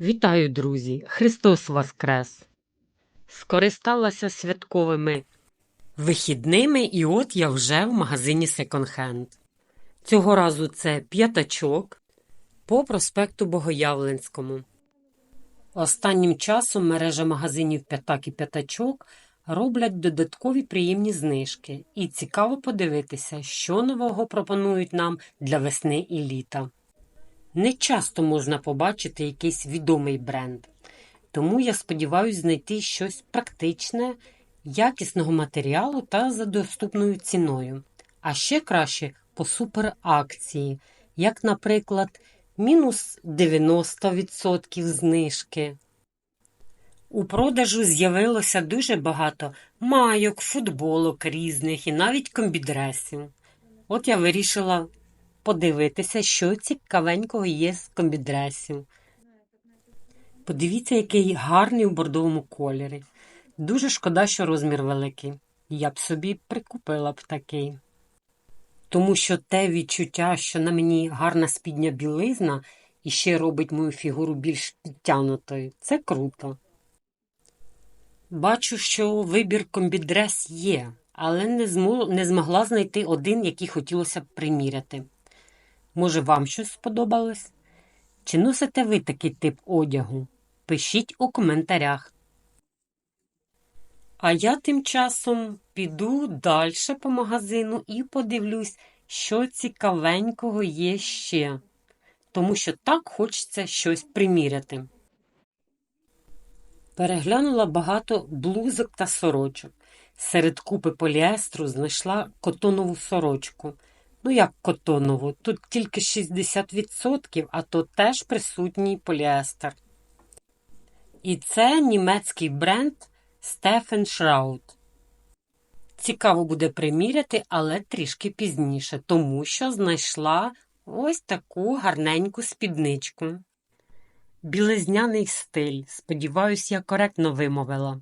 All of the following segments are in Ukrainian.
Вітаю, друзі! Христос Воскрес! Скористалася святковими вихідними, і от я вже в магазині Hand. Цього разу це п'ятачок по проспекту Богоявленському. Останнім часом мережа магазинів П'ятак і П'ятачок роблять додаткові приємні знижки, і цікаво подивитися, що нового пропонують нам для весни і літа. Не часто можна побачити якийсь відомий бренд, тому я сподіваюся знайти щось практичне, якісного матеріалу та за доступною ціною. А ще краще по суперакції, як, наприклад, мінус 90% знижки. У продажу з'явилося дуже багато майок, футболок різних і навіть комбідресів. От я вирішила подивитися, що цікавенького є з комбідресів. Подивіться, який гарний у бордовому кольорі. Дуже шкода, що розмір великий. Я б собі прикупила б такий. Тому що те відчуття, що на мені гарна спідня білизна і ще робить мою фігуру більш підтягнутою, це круто. Бачу, що вибір комбідрес є, але не, змо... не змогла знайти один, який хотілося б приміряти. Може, вам щось сподобалось? Чи носите ви такий тип одягу? Пишіть у коментарях. А я тим часом піду далі по магазину і подивлюсь, що цікавенького є ще, тому що так хочеться щось приміряти. Переглянула багато блузок та сорочок. Серед купи поліестру знайшла котонову сорочку. Ну, як котонову, тут тільки 60%, а то теж присутній поліестер. І це німецький бренд Стефен Шраут. Цікаво буде приміряти, але трішки пізніше, тому що знайшла ось таку гарненьку спідничку. Білизняний стиль. Сподіваюсь, я коректно вимовила.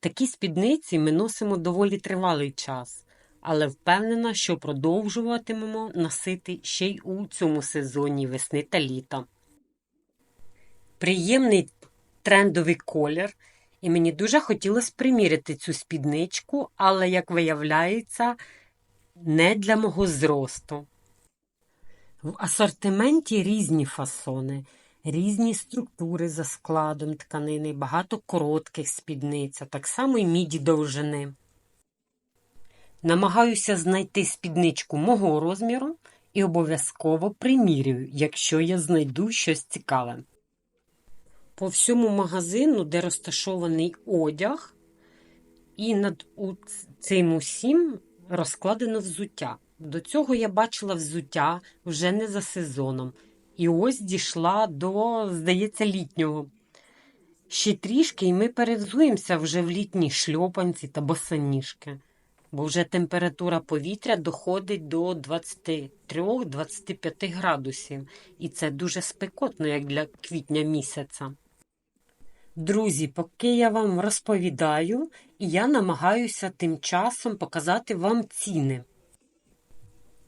Такі спідниці ми носимо доволі тривалий час, але впевнена, що продовжуватимемо носити ще й у цьому сезоні весни та літа. Приємний трендовий колір, і мені дуже хотілося приміряти цю спідничку, але, як виявляється, не для мого зросту. В асортименті різні фасони, різні структури за складом тканини, багато коротких спідниць, а так само і міді довжини. Намагаюся знайти спідничку мого розміру і обов'язково примірюю, якщо я знайду щось цікаве. По всьому магазину, де розташований одяг, і над цим усім розкладено взуття. До цього я бачила взуття вже не за сезоном. І ось дійшла до, здається, літнього. Ще трішки, і ми перевзуємося вже в літні шльопанці та босоніжки, бо вже температура повітря доходить до 23-25 градусів, і це дуже спекотно, як для квітня місяця. Друзі, поки я вам розповідаю, я намагаюся тим часом показати вам ціни.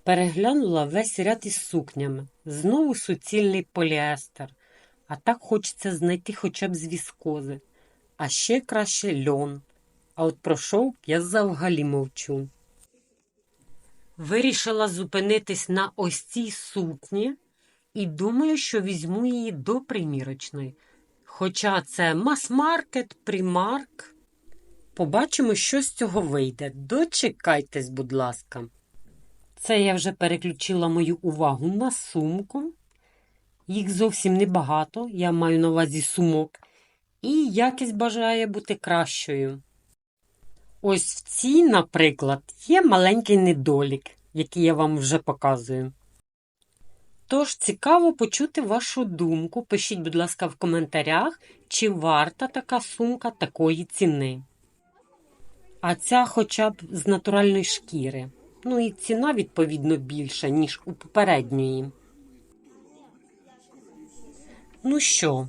Переглянула весь ряд із сукнями. Знову суцільний поліестер. А так хочеться знайти хоча б з віскози. А ще краще льон. А от про шовк я взагалі мовчу. Вирішила зупинитись на ось цій сукні і думаю, що візьму її до примірочної. Хоча це мас-маркет, примарк. Побачимо, що з цього вийде. Дочекайтесь, будь ласка. Це я вже переключила мою увагу на сумку. Їх зовсім небагато, я маю на увазі сумок, і якість бажає бути кращою. Ось в цій, наприклад, є маленький недолік, який я вам вже показую. Тож, цікаво почути вашу думку. Пишіть, будь ласка, в коментарях, чи варта така сумка такої ціни. А ця хоча б з натуральної шкіри. Ну і ціна, відповідно, більша, ніж у попередньої. Ну що,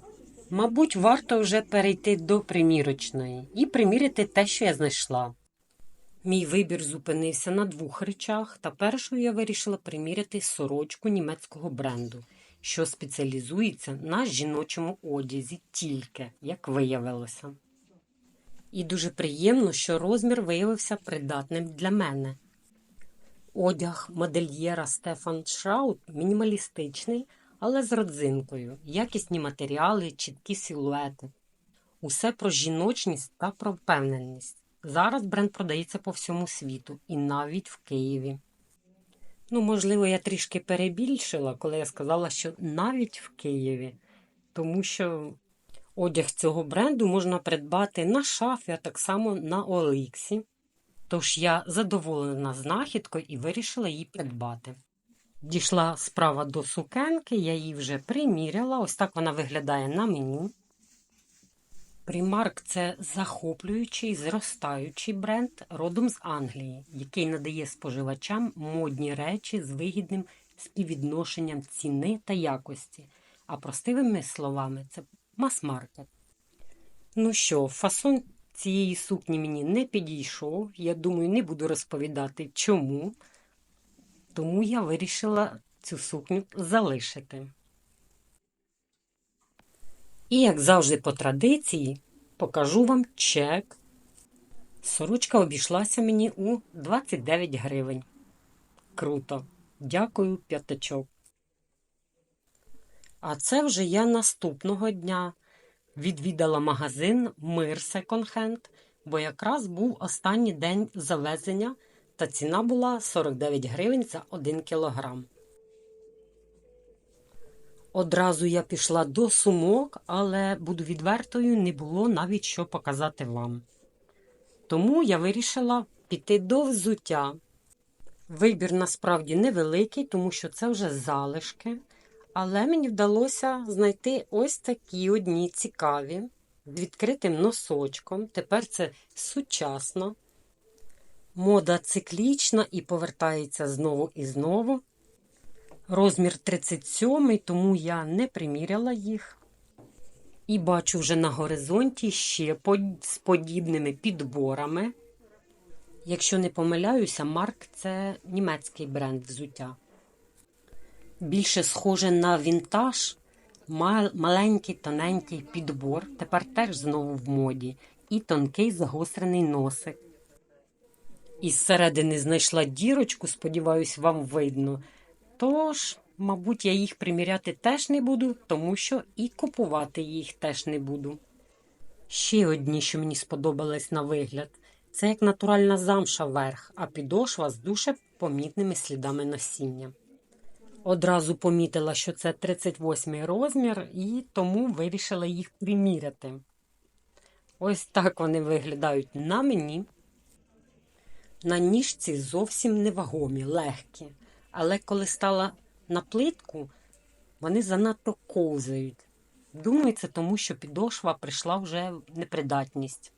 мабуть, варто вже перейти до примірочної і приміряти те, що я знайшла. Мій вибір зупинився на двох речах, та першою я вирішила приміряти сорочку німецького бренду. що спеціалізується на жіночому одязі тільки, як виявилося. І дуже приємно, що розмір виявився придатним для мене. Одяг модельєра Стефан Шраут мінімалістичний, але з родзинкою, якісні матеріали, чіткі силуети. Усе про жіночність та про впевненість. Зараз бренд продається по всьому світу і навіть в Києві. Ну, можливо, я трішки перебільшила, коли я сказала, що навіть в Києві, тому що одяг цього бренду можна придбати на шафі, а так само на Оліксі. Тож я задоволена знахідкою і вирішила її придбати. Дійшла справа до сукенки, я її вже приміряла. Ось так вона виглядає на мені. Primark – це захоплюючий зростаючий бренд родом з Англії, який надає споживачам модні речі з вигідним співвідношенням ціни та якості. А простими словами, це мас-маркет. Ну що, фасон цієї сукні мені не підійшов. Я думаю, не буду розповідати чому. Тому я вирішила цю сукню залишити. І, як завжди, по традиції, покажу вам чек. Сорочка обійшлася мені у 29 гривень. Круто. Дякую, п'ятачок. А це вже я наступного дня відвідала магазин Мир Секонд-хенд, бо якраз був останній день завезення, та ціна була 49 гривень за 1 кілограм. Одразу я пішла до сумок, але, буду відвертою, не було навіть що показати вам. Тому я вирішила піти до взуття. Вибір насправді невеликий, тому що це вже залишки. Але мені вдалося знайти ось такі одні цікаві, з відкритим носочком. Тепер це сучасно. Мода циклічна і повертається знову і знову. Розмір 37, тому я не приміряла їх. І бачу вже на горизонті ще з подібними підборами. Якщо не помиляюся, Марк це німецький бренд взуття. Більше схоже на вінтаж, маленький тоненький підбор, тепер теж знову в моді, і тонкий загострений носик. Із середини знайшла дірочку, сподіваюсь, вам видно. Тож, мабуть, я їх приміряти теж не буду, тому що і купувати їх теж не буду. Ще одні, що мені сподобались на вигляд, це як натуральна замша верх, а підошва з дуже помітними слідами носіння. Одразу помітила, що це 38 розмір, і тому вирішила їх приміряти. Ось так вони виглядають на мені. На ніжці зовсім невагомі, легкі але коли стала на плитку, вони занадто ковзають. Думаю, це тому, що підошва прийшла вже в непридатність.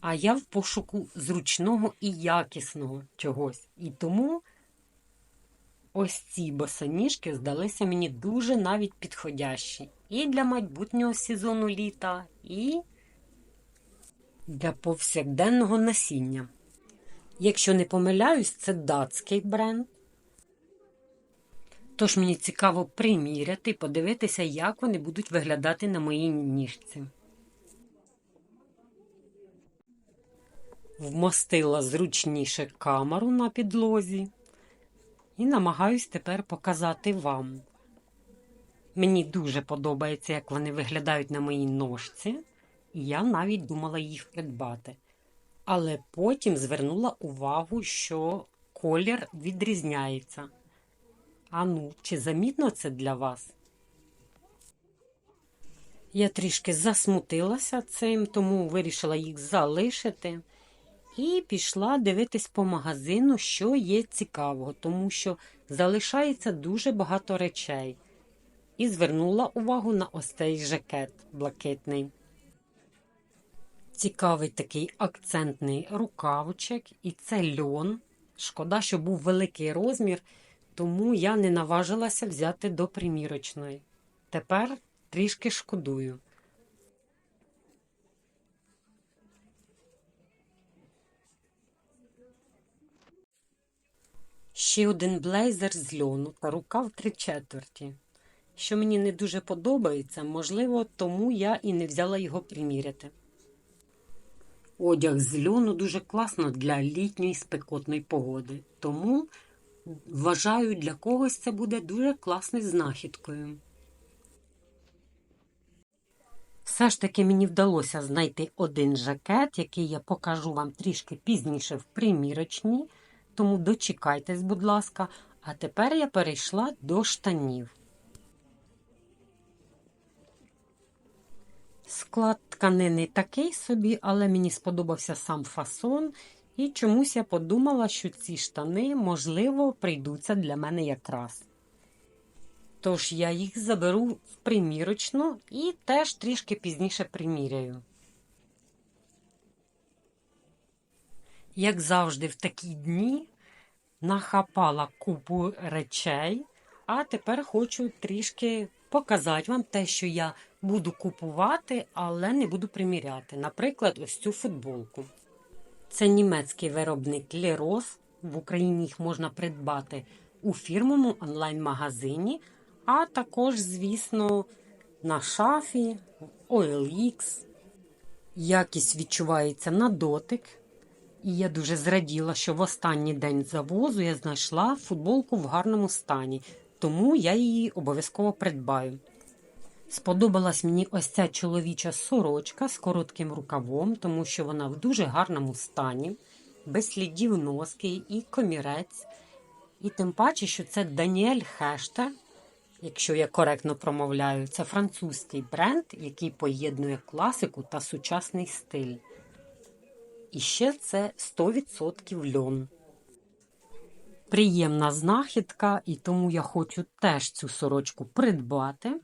А я в пошуку зручного і якісного чогось. І тому ось ці босоніжки здалися мені дуже навіть підходящі. І для майбутнього сезону літа, і для повсякденного насіння. Якщо не помиляюсь, це датський бренд. Тож мені цікаво приміряти подивитися, як вони будуть виглядати на моїй ніжці. Вмостила зручніше камеру на підлозі і намагаюсь тепер показати вам. Мені дуже подобається, як вони виглядають на моїй ножці, і я навіть думала їх придбати. Але потім звернула увагу, що колір відрізняється. Ану, чи замітно це для вас? Я трішки засмутилася цим, тому вирішила їх залишити. І пішла дивитись по магазину, що є цікавого, тому що залишається дуже багато речей. І звернула увагу на ось цей жакет блакитний. Цікавий такий акцентний рукавчик, і це льон. Шкода, що був великий розмір тому я не наважилася взяти до примірочної. Тепер трішки шкодую. Ще один блейзер з льону та рукав три четверті. що мені не дуже подобається, можливо, тому я і не взяла його приміряти. Одяг з льону дуже класно для літньої спекотної погоди, тому вважаю, для когось це буде дуже класною знахідкою. Все ж таки мені вдалося знайти один жакет, який я покажу вам трішки пізніше в примірочній, тому дочекайтесь, будь ласка. А тепер я перейшла до штанів. Склад тканини такий собі, але мені сподобався сам фасон, і чомусь я подумала, що ці штани, можливо, прийдуться для мене якраз. Тож я їх заберу в примірочну і теж трішки пізніше приміряю. Як завжди, в такі дні нахапала купу речей, а тепер хочу трішки показати вам те, що я буду купувати, але не буду приміряти. Наприклад, ось цю футболку. Це німецький виробник Leros. В Україні їх можна придбати у фірмовому онлайн-магазині, а також, звісно, на шафі, OLX. Якість відчувається на дотик. І я дуже зраділа, що в останній день завозу я знайшла футболку в гарному стані, тому я її обов'язково придбаю. Сподобалась мені ось ця чоловіча сорочка з коротким рукавом, тому що вона в дуже гарному стані, без слідів носки і комірець. І тим паче, що це Даніель Хеште, якщо я коректно промовляю, це французький бренд, який поєднує класику та сучасний стиль. І ще це 100% льон. Приємна знахідка, і тому я хочу теж цю сорочку придбати.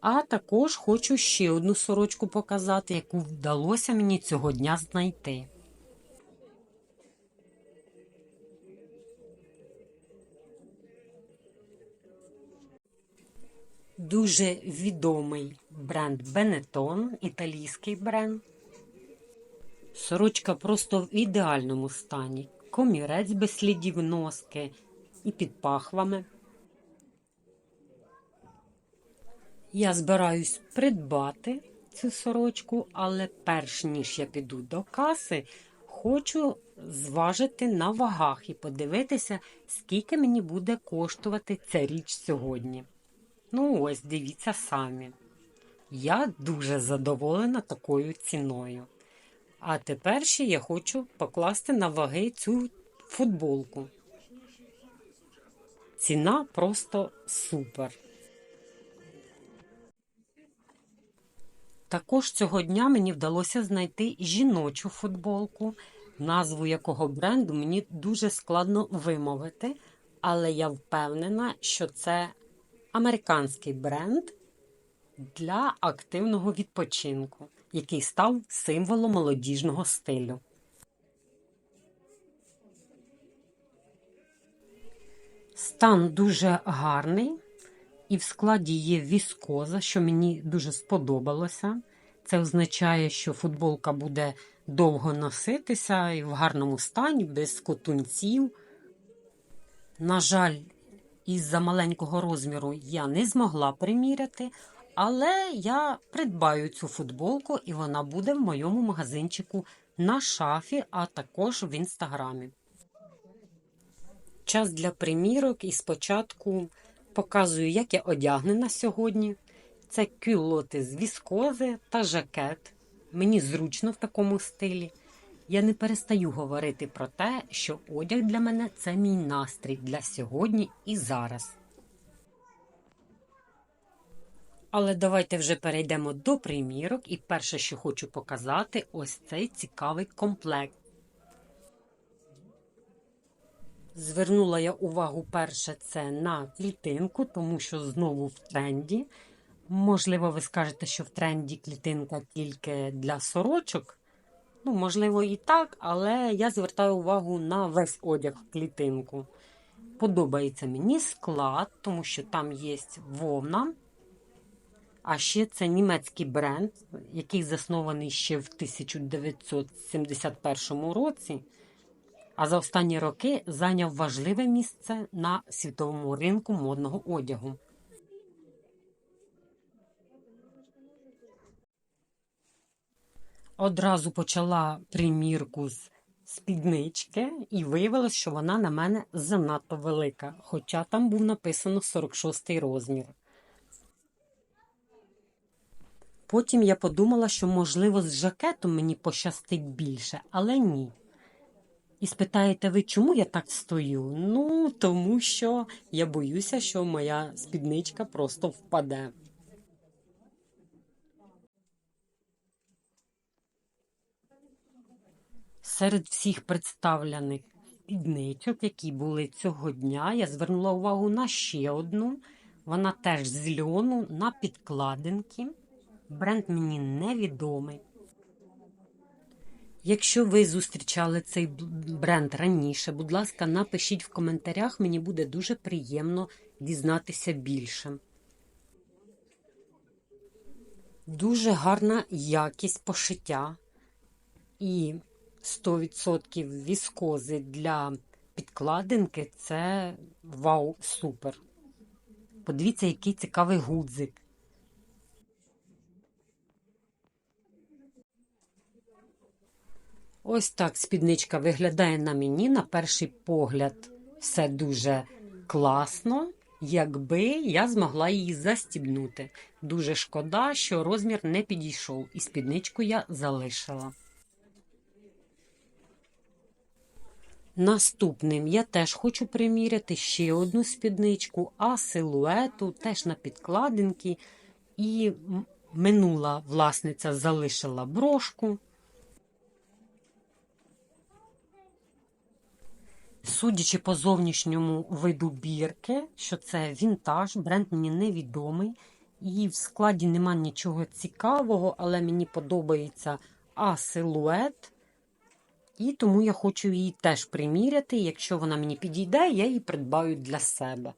А також хочу ще одну сорочку показати, яку вдалося мені цього дня знайти. Дуже відомий бренд Benetton, італійський бренд. Сорочка просто в ідеальному стані. Комірець без слідів носки і під пахвами. Я збираюсь придбати цю сорочку, але перш ніж я піду до каси, хочу зважити на вагах і подивитися, скільки мені буде коштувати ця річ сьогодні. Ну, ось, дивіться самі. Я дуже задоволена такою ціною. А тепер ще я хочу покласти на ваги цю футболку. Ціна просто супер. Також цього дня мені вдалося знайти жіночу футболку, назву якого бренду мені дуже складно вимовити, але я впевнена, що це американський бренд для активного відпочинку, який став символом молодіжного стилю. Стан дуже гарний, і в складі є віскоза, що мені дуже сподобалося. Це означає, що футболка буде довго носитися і в гарному стані, без котунців. На жаль, із-за маленького розміру я не змогла приміряти, але я придбаю цю футболку, і вона буде в моєму магазинчику на шафі, а також в інстаграмі. Час для примірок і спочатку показую, як я одягнена сьогодні. Це кюлоти з віскози та жакет. Мені зручно в такому стилі. Я не перестаю говорити про те, що одяг для мене це мій настрій для сьогодні і зараз. Але давайте вже перейдемо до примірок, і перше, що хочу показати, ось цей цікавий комплект. Звернула я увагу перше це на клітинку, тому що знову в тренді. Можливо, ви скажете, що в тренді клітинка тільки для сорочок. Ну, можливо, і так, але я звертаю увагу на весь одяг в клітинку. Подобається мені склад, тому що там є вовна. А ще це німецький бренд, який заснований ще в 1971 році а за останні роки зайняв важливе місце на світовому ринку модного одягу. Одразу почала примірку з спіднички, і виявилось, що вона на мене занадто велика, хоча там був написано 46-й розмір. Потім я подумала, що, можливо, з жакетом мені пощастить більше, але ні. І спитаєте ви, чому я так стою? Ну, тому що я боюся, що моя спідничка просто впаде. Серед всіх представлених спідничок, які були цього дня, я звернула увагу на ще одну. Вона теж з льону на підкладинки. Бренд мені невідомий. Якщо ви зустрічали цей бренд раніше, будь ласка, напишіть в коментарях, мені буде дуже приємно дізнатися більше. Дуже гарна якість пошиття і 100% віскози для підкладинки це вау, супер. Подивіться, який цікавий гудзик. Ось так спідничка виглядає на мені. На перший погляд, все дуже класно, якби я змогла її застібнути. Дуже шкода, що розмір не підійшов, і спідничку я залишила. Наступним я теж хочу приміряти ще одну спідничку, а силуету теж на підкладинки. І минула власниця залишила брошку. Судячи по зовнішньому виду бірки, що це вінтаж, бренд мені невідомий. І в складі нема нічого цікавого, але мені подобається А-силует. І тому я хочу її теж приміряти. Якщо вона мені підійде, я її придбаю для себе.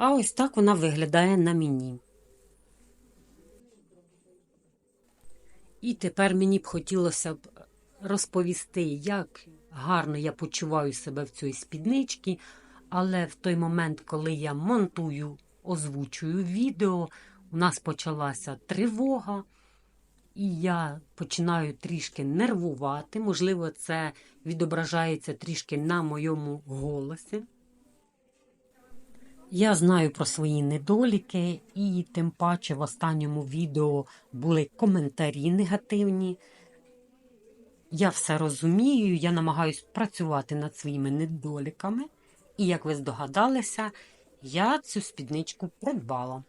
А ось так вона виглядає на мені. І тепер мені б хотілося б розповісти, як гарно я почуваю себе в цій спідничці, але в той момент, коли я монтую, озвучую відео, у нас почалася тривога, і я починаю трішки нервувати. Можливо, це відображається трішки на моєму голосі. Я знаю про свої недоліки, і тим паче в останньому відео були коментарі негативні. Я все розумію, я намагаюся працювати над своїми недоліками. І, як ви здогадалися, я цю спідничку придбала.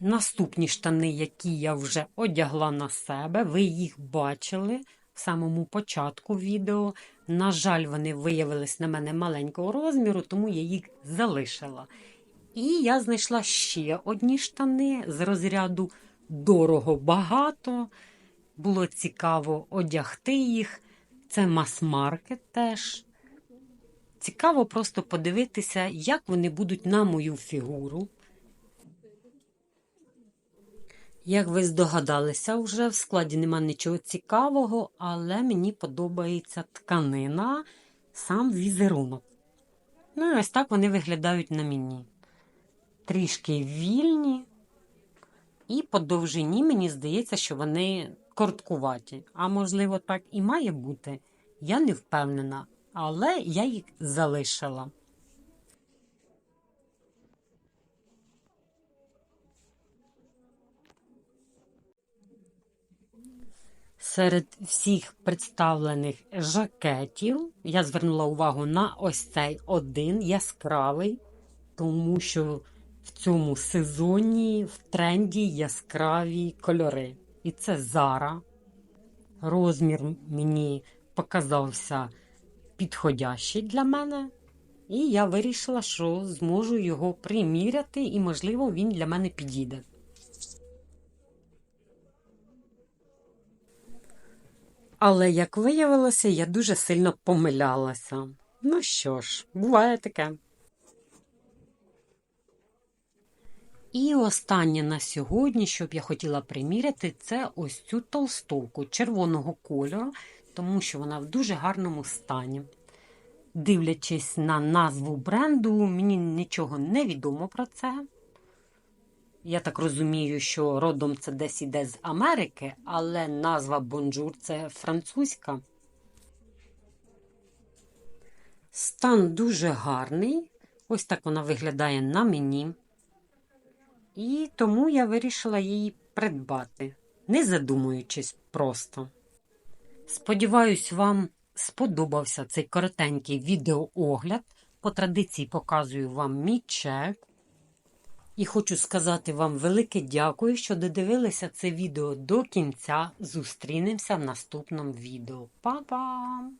Наступні штани, які я вже одягла на себе, ви їх бачили в самому початку відео. На жаль, вони виявились на мене маленького розміру, тому я їх залишила. І я знайшла ще одні штани з розряду дорого багато. Було цікаво одягти їх. Це мас-маркет теж. Цікаво просто подивитися, як вони будуть на мою фігуру. Як ви здогадалися, вже в складі нема нічого цікавого, але мені подобається тканина, сам візерунок. Ну і ось так вони виглядають на мені. Трішки вільні, і по довжині мені здається, що вони корткуваті. А можливо, так і має бути. Я не впевнена, але я їх залишила. Серед всіх представлених жакетів я звернула увагу на ось цей один яскравий, тому що в цьому сезоні в тренді яскраві кольори. І це Зара. Розмір мені показався підходящий для мене. І я вирішила, що зможу його приміряти, і, можливо, він для мене підійде. Але, як виявилося, я дуже сильно помилялася. Ну що ж, буває таке. І останнє на сьогодні, що б я хотіла приміряти, це ось цю толстовку червоного кольору, тому що вона в дуже гарному стані. Дивлячись на назву бренду, мені нічого не відомо про це. Я так розумію, що родом це десь іде з Америки, але назва Бонжур це французька. Стан дуже гарний. Ось так вона виглядає на мені. І тому я вирішила її придбати, не задумуючись просто. Сподіваюсь, вам сподобався цей коротенький відеоогляд. По традиції показую вам мій чек. І хочу сказати вам велике дякую, що додивилися це відео до кінця. Зустрінемося в наступному відео. Па-па!